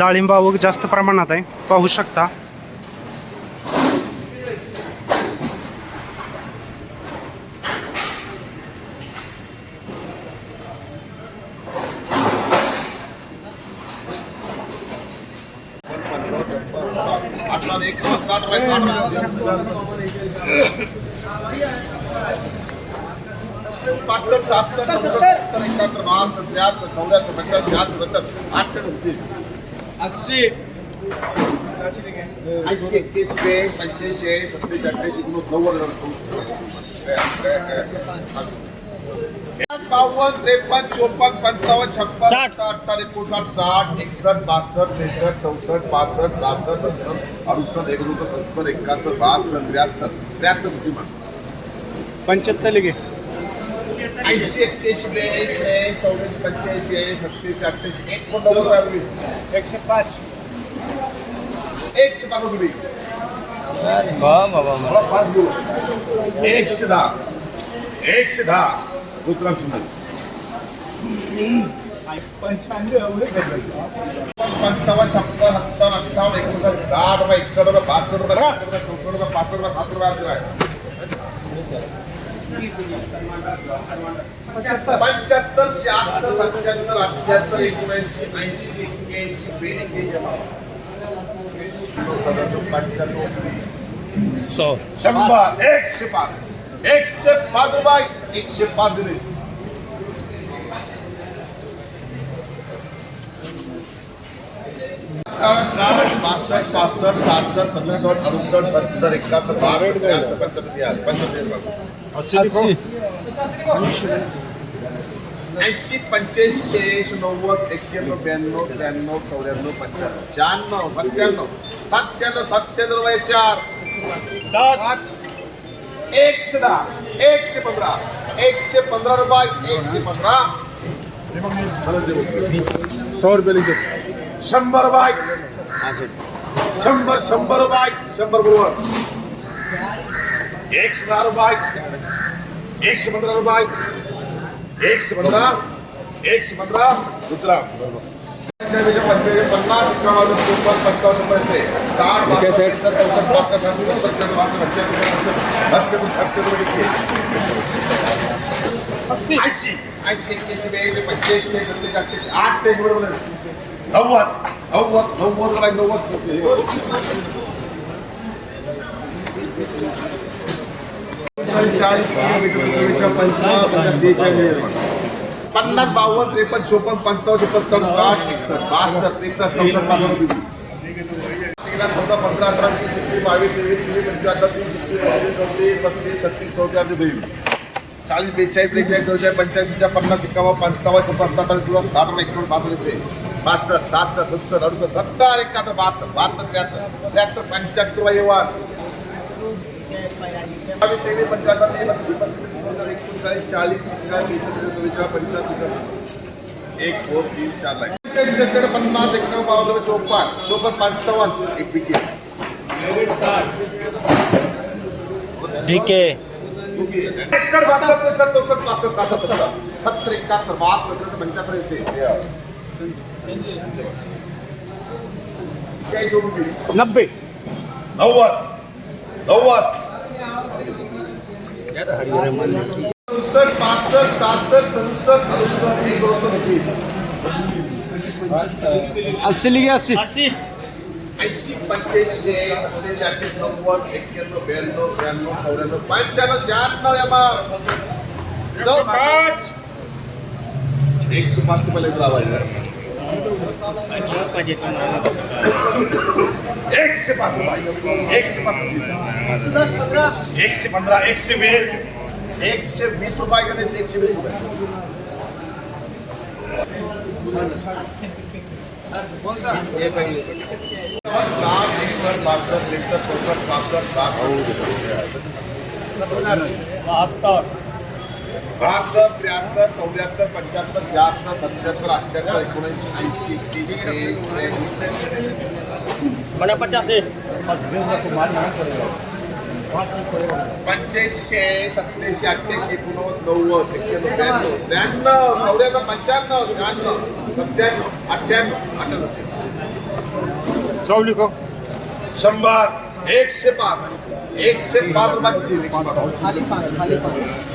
डाळिंब आवक जास्त प्रमाणात आहे. पाहू शकता. बहात्तर त्र्याहत्तर चौऱ्याहत्तर शहात्तर आठ अस्सी। ऐंशी एक्क्याऐंशी बे पंच्याऐंशी सत्याऐंशी अठ्ठ्याऐंशी एकोणनव्वद बावन्न त्रेपन्न चोपन्न पंचावन्न छप्पन साठ. अठ्ठावन्न एकोणसाठ साठ एकसष्ट बासष्ट त्रेसष्ट चौसष्ट पासष्ट सहासष्ट सदुसष्ट अडुसष्ट एकोणसत्तर सत्तर एकाहत्तर बहात्तर त्र्याहत्तर त्र्याहत्तर सूची मान पंच्याहत्तर लिगे ऐंशी एक्क्याऐंशी बे चौऱ्याऐंशी पंच्याऐंशी सत्याऐंशी अठ्ठ्याऐंशी एक कोण नव्वद रुपये एकशे पाच एकशे पाच रुपये मला पाच बोल एकशे दहा एकशे दहा रुद्राम शिंदे पंचावन्न छप्पन सत्तावन्न अठ्ठावन्न एकोणसाठ साठ रुपये एकसष्ट रुपये बासष्ट रुपये चौसष्ट रुपये पासष्ट रुपये सात रुपये आठ रुपये पंच्याहत्तर शहात्तर सत्याहत्तर अठ्ठ्याहत्तर एक ऐंशी एक्क्याऐंशी बेऐंशी पंच्याण्णव सौ। शंभर एकशे पाच। एकशे पाच रुपये एकशे पाच साठ पासष्ट पासष्ट सहासष्ट सदुसष्ट अडुसष्ट सत्तर एकाहत्तर बहात्तर त्र्याहत्तर पंच्याहत्तर पंच्याहत्तर ऐंशी पंच्याऐंशी शहाऐंशी नव्वद एक्क्याण्णव ब्याण्णव त्र्याण्णव चौऱ्याण्णव पंच्याण्णव शहाण्णव सत्त्याण्णव सत्त्याण्णव सत्त्याण्णव रुपये चार। पाच। एकशे दहा एकशे पंधरा एकशे पंधरा रुपये एकशे पंधरा सौ रुपये लिगे शंभर रुपये शंभर शंभर रुपये शंभर बरोबर एकशे दहा रुपये एकशे पंधरा रुपये एकशे पंधरा एकशे पंधरा पंच्याऐंशी पन्नास एकावन्न चोपन्न पंचावन्न पैसे साठ बासष्ट चौसष्ट पासष्ट सत्तर ऐंशी ऐंशी एक्क्याऐंशी पंच्याऐंशी आठ तेच बरोबर नव्वद नव्वद नव्वद रुपये नव्वद पन्नास, बावन्न, त्रेपन्न, चोपन्न, पंचावन्न सत्तर साठ एकसष्ट बासष्ट, त्रेसष्ट, चौसष्ट पासष्ट तेरा चौदा पंधरा अठरा वीस एकवीस बावीस तेवीस चोवीस पंचवीस तीस बावीस चौतीस पस्तीस छत्तीस चौतीस बेवीस चाळीस, बेचाळीस, त्रेचाळीस चौचाळीस पंच्याऐंशी पन्नास एकावन्न पंचावन्न छप्पन साठ एकसष्ट बासष्ट. बासष्ट सहासष्ट सदुसष्ट अडुसष्ट सत्तर एकाहत्तर बहात्तर बहात्तर त्र्याहत्तर त्र्याहत्तर पंच्याहत्तर येवान बावीस तेवीस पंचावन्न तेवीस बत्तीस बत्तीस चौदा एकोणचाळीस चाळीस चव्वेचाळीस पंच्याऐंशी एक दोन तीन चार लाख. पंच्याऐंशी सत्तर पन्नास एकावन्न बावन्न चोपन्न चोपन्न पंचावन्न एक पिकेस ठीक आहे. एकसष्ट बासष्ट त्रेसष्ट चौसष्ट पासष्ट सहासष्ट सत्तर सत्तर एकाहत्तर बहात्तर पंच्याहत्तर नब्बे। नव्वद। नव्वद। अडुसष्ट एक तीन अस्सी अस्सी। ऐंशी पंच्याऐंशी सत्याऐंशी अठ्ठ्याऐंशी नव्वद एक्क्याण्णव ब्याण्णव त्र्याण्णव चौऱ्याण्णव पंच्याण्णव शहाण्णव एमा पाच। पाच रुपये लेकर लावायला एकशे पाच रुपये एकशे पाच एकशे पंधरा एकशे वीस एकशे वीस रुपये गणेश एकशे वीस रुपये साठ एकसष्ट बासष्ट त्रेसष्ट चौसष्ट पासष्ट सात बहात्तर त्र्याहत्तर चौऱ्याहत्तर पंच्याहत्तर शहात्तर सत्याहत्तर अठ्ठ्याहत्तर एकोणऐंशी ऐंशी तीस तेवीस त्र्याऐंशी बड़ा पचास. पंच्याऐंशी सत्याऐंशी अठ्ठ्याऐंशी एकोणनव्वद नव्वद एक्क्याण्णव ब्याण्णव त्र्याण्णव चौऱ्याण्णव पंच्याण्णव शहाण्णव सत्त्याण्णव अठ्ठ्याण्णव अठ्ठ्याण्णव. सौ लिखो. शंभर एकशे पाच एकशे पाच रुपयाची एकशे पाच.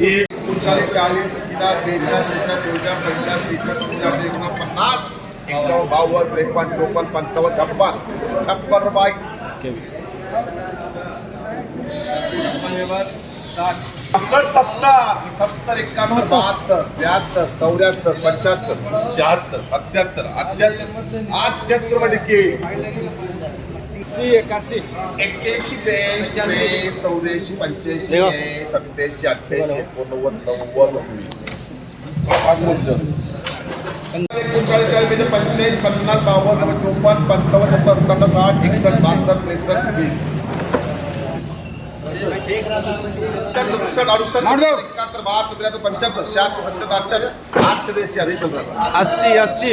एकोणचाळीस चाळीस किला बेचाळीस बेचाळीस चौदा पंचाळीस त्रेचाळीस पंचाळीस एकोणपन्नास पन्नास एकावन्न त्रेपन्न चोपन्न पंचावन्न छप्पन छप्पन रुपये सत्तर एकाहत्तर बहात्तर त्र्याहत्तर चौऱ्याहत्तर पंच्याहत्तर शहात्तर सत्याहत्तर अठ्याहत्तर अठ्याहत्तर मध्ये अस्सी इक्यासी एक्क्याऐंशी ब्याऐंशी चौऱ्याऐंशी पंच्याऐंशी सत्याऐंशी अठ्ठ्याऐंशी एकोणनव्वद नव्वद एकोणचाळीस चाळीस म्हणजे पंचेचाळीस पन्नास बावन्न चोपन्न पंचावन्न छप्पन सत्तावन्न साठ एकसष्ट बासष्ट त्रेसष्ट जी सदुसष्ट अडुसष्ट. एकाहत्तर बहात्तर त्र्याहत्तर पंच्याहत्तर शहात्तर सत्याहत्तर अठ्ठ्याहत्तर आठ ते चाळीस हजार अस्सी अस्सी.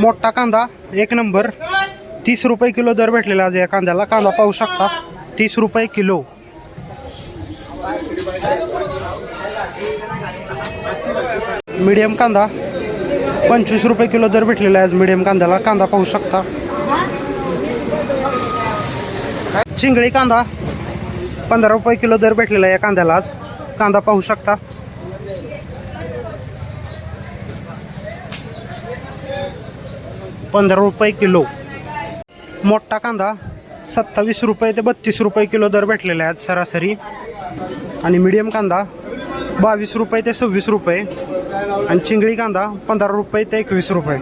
मोठा कांदा एक नंबर. तीस रुपये किलो दर भेटलेला आज या कांद्याला. कांदा पाहू शकता. तीस रुपये किलो. मीडियम कांदा. पंचवीस रुपये किलो दर भेटलेला आहे आज मीडियम कांद्याला. कांदा पाहू शकता. चिंगळी कांदा. पंधरा रुपये किलो दर भेटलेला आहे या कांद्याला आज. कांदा पाहू शकता. पंधरा रुपये किलो. मोठा कांदा सत्तावीस रुपये ते बत्तीस रुपये किलो दर भेटलेले आहेत सरासरी. आणि मिडियम कांदा बावीस रुपये ते सव्वीस रुपये. आणि चिंगळी कांदा पंधरा रुपये ते एकवीस रुपये.